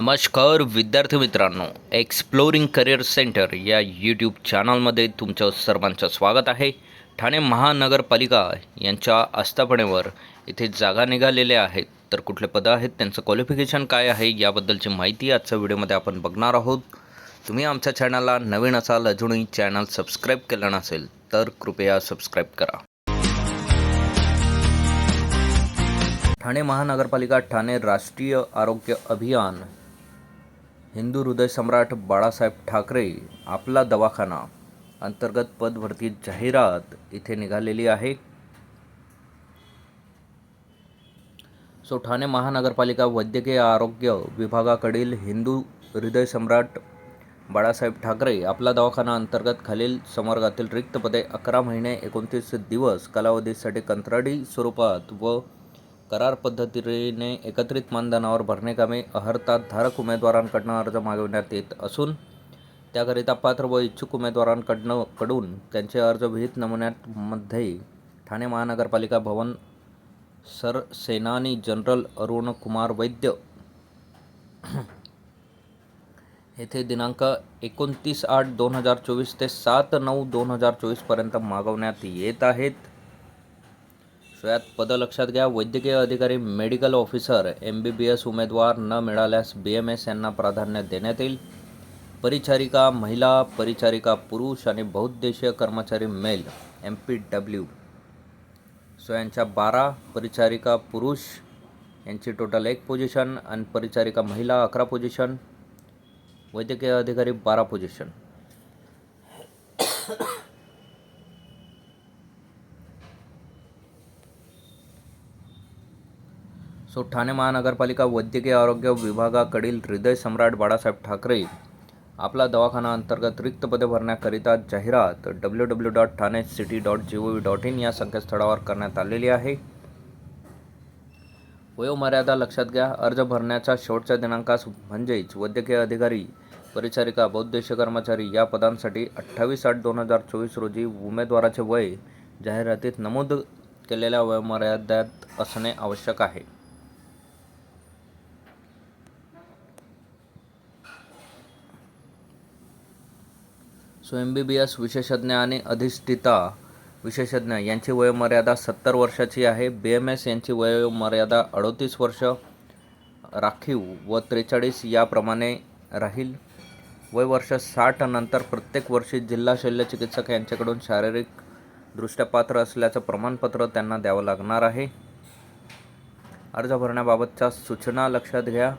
नमस्कार विद्यार्थी मित्रांनो एक्सप्लोरिंग करिअर सेंटर या यूट्यूब चॅनलमध्ये तुमचं सर्वांचं स्वागत आहे. ठाणे महानगरपालिका यांच्या आस्थापनेवर इथे जागा निघालेल्या आहेत. तर कुठले पदं आहेत त्यांचं क्वालिफिकेशन काय आहे याबद्दलची माहिती आजच्या व्हिडिओमध्ये आपण बघणार आहोत. तुम्ही आमच्या चॅनलला नवीन असाल अजूनही चॅनल सबस्क्राईब केलं नसेल तर कृपया सबस्क्राईब करा. ठाणे महानगरपालिका ठाणे राष्ट्रीय आरोग्य अभियान हिंदू हृदय सम्राट बाळासाहेब ठाकरे आपला दवाखाना अंतर्गत पदभरती जाहिरात इथे निघालेली आहे. सो ठाणे महानगरपालिका वैद्यकीय आरोग्य विभागाकडील हिंदू हृदय सम्राट बाळासाहेब ठाकरे आपला दवाखाना अंतर्गत खालील संवर्गातील रिक्त पदे अकरा महिने एकोणतीस दिवस कालावधीसाठी कंत्राटी स्वरूपात व करार पद्धतीने एकत्रित मानधनावर भरणे कामे अहर्तात धारक उमेदवारांकडनं अर्ज मागविण्यात येत असून त्याकरिता पात्र व इच्छुक उमेदवारांकडनं कडून त्यांचे अर्ज विहित नमुन्यामध्ये ठाणे महानगरपालिका भवन सरसेनानी जनरल अरुण कुमार वैद्य येथे दिनांक एकोणतीस आठ दोन हजार चोवीस ते सात नऊ दोन हजार चोवीसपर्यंत मागवण्यात येत आहेत. यात पदं लक्षात घ्या. वैद्यकीय अधिकारी medical officer M B B S उमेदवार न मिळाल्यास बी एम एस यांना प्राधान्य देण्यात येईल. परिचारिका महिला परिचारिका पुरुष आणि बहुउद्देशीय कर्मचारी male M P W so यांच्या बारा परिचारिका पुरुष यांची टोटल एक पोझिशन आणि परिचारिका महिला अकरा पोझिशन वैद्यकीय अधिकारी बारा पोझिशन सो ठाणे महानगरपालिका वैद्यकीय आरोग्य विभागाकडील हृदय सम्राट बाळासाहेब ठाकरे आपला दवाखाना अंतर्गत रिक्त पदे भरण्याकरिता जाहिरात W W dot Thane city dot G O V dot in या संकेतस्थळावर करण्यात आलेली आहे. वयोमर्यादा लक्षात घ्या. अर्ज भरण्याच्या शेवटच्या दिनांकास म्हणजेच वैद्यकीय अधिकारी परिचारिका बौद्ध कर्मचारी या पदांसाठी अठ्ठावीस आठ दोन हजार चोवीस रोजी उमेदवाराचे वय जाहिरातीत नमूद केलेल्या वयोमर्यादेत असणे आवश्यक आहे. So M B B S विशेषज्ञ आणि अधिष्ठिता विशेषज्ञ यांची वयोमर्यादा सत्तर वर्षाची आहे. बी एम एस यांची वयोमर्यादा अडोतीस वर्ष राखीव व त्रेचाळीस याप्रमाणे राहील. वय वर्ष साठ नंतर प्रत्येक वर्षी जिल्हा शल्यचिकित्सक यांच्याकडून शारीरिक दृष्ट्या पात्र असल्याचं प्रमाणपत्र त्यांना द्यावं लागणार आहे. अर्ज भरण्याबाबतच्या सूचना लक्षात घ्या.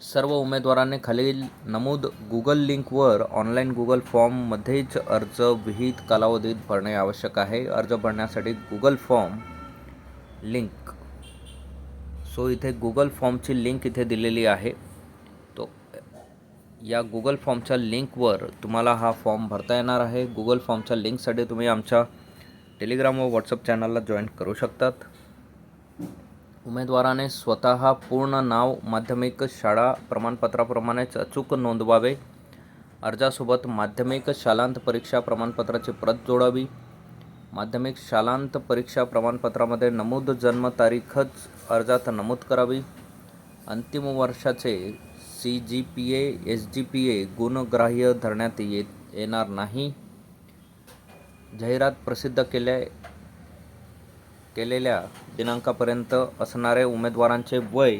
सर्व उमेदवारांनी खालील नमूद गुगल लिंकवर ऑनलाईन गुगल फॉर्ममध्येच अर्ज विहित कालावधीत भरणे आवश्यक आहे. अर्ज भरण्यासाठी गुगल फॉर्म लिंक सो इथे गुगल फॉर्मची लिंक इथे दिलेली आहे. तो या गुगल फॉर्मच्या लिंकवर तुम्हाला हा फॉर्म भरता येणार आहे. गुगल फॉर्मच्या लिंकसाठी तुम्ही आमच्या टेलिग्राम व व्हॉट्सअप चॅनलला जॉईन करू शकतात. उमेदवाराने स्वतः पूर्ण नाव माध्यमिक शाळा प्रमाणपत्राप्रमाणेच अचूक नोंदवावे. अर्जासोबत माध्यमिक शालांत परीक्षा प्रमाणपत्राची प्रत जोडावी. माध्यमिक शालांत परीक्षा प्रमाणपत्रामध्ये नमूद जन्मतारीखच अर्जात नमूद करावी. अंतिम वर्षाचे C G P A S G P A गुणग्राह्य धरण्यात येत येणार नाही. जाहिरात प्रसिद्ध केल्या केलेल्या दिनांकापर्यंत असणारे उमेदवारांचे वय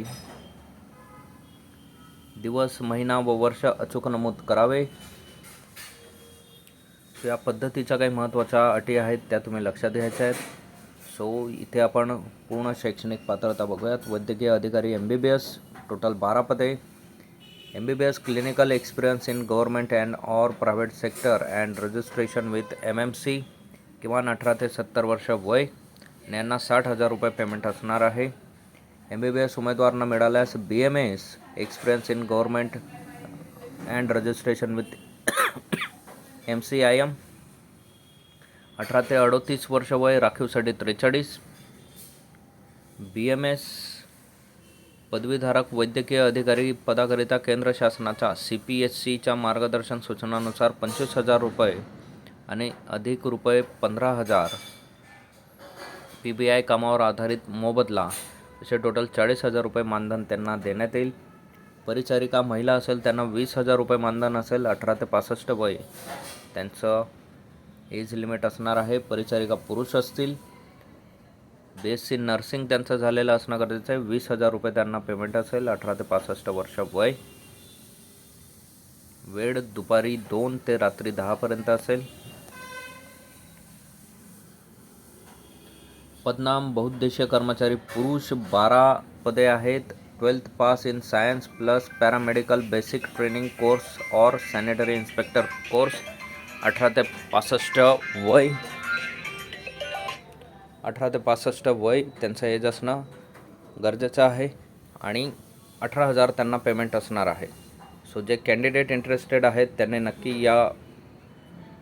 दिवस महिना व वर्ष अचूक नमूद करावे. या पद्धतीच्या काही महत्त्वाच्या अटी आहेत त्या तुम्ही लक्षात घ्यायच्या आहेत. सो इथे आपण पूर्ण शैक्षणिक पात्रता बघूयात. वैद्यकीय अधिकारी M B B S total बारा पदे. M B B S clinical experience in government and or private sector and registration with M M C किमान अठरा ते सत्तर वर्ष वय. यांना साठ हजार रुपये पेमेंट असणार आहे. एम बी बी एस उमेदवारांना मिळाल्यास B M S experience in government and registration with M C I M अठरा ते अडतीस वर्ष वय राखीवसाठी त्रेचाळीस बी एम एस पदवीधारक वैद्यकीय अधिकारी पदाकरिता केंद्र शासनाच्या सी पी एस सीच्या मार्गदर्शन सूचनानुसार पंचवीस हजार रुपये आणि अधिक रुपये पंधरा हजार पी बी आय कामावर आधारित मोबदला असे टोटल चाळीस हजार रुपये मानधन त्यांना देण्यात येईल. परिचारिका महिला असेल त्यांना वीस हजार रुपये मानधन असेल अठरा ते पासष्ट वय. त्यांचं एज लिमिट असणार आहे. परिचारिका पुरुष असतील. बी एस सी नर्सिंग त्यांचं झालेलं असणं गरजेचं आहे. वीस हजार रुपये त्यांना पेमेंट असेल अठरा ते पासष्ट वर्ष वय. वेळ दुपारी दोन ते रात्री दहापर्यंत असेल. पदनाम बहुउद्देशीय कर्मचारी पुरुष बारा पदे आहेत. Twelfth pass in science plus paramedical basic training course और सॅनिटरी इन्स्पेक्टर कोर्स अठरा ते पासष्ट वय. अठरा ते पासष्ट वय त्यांचं एज असणं गरजेचं आहे आणि अठरा हजार त्यांना पेमेंट असणार आहे. सो जे कॅन्डिडेट इंटरेस्टेड आहेत त्यांनी नक्की या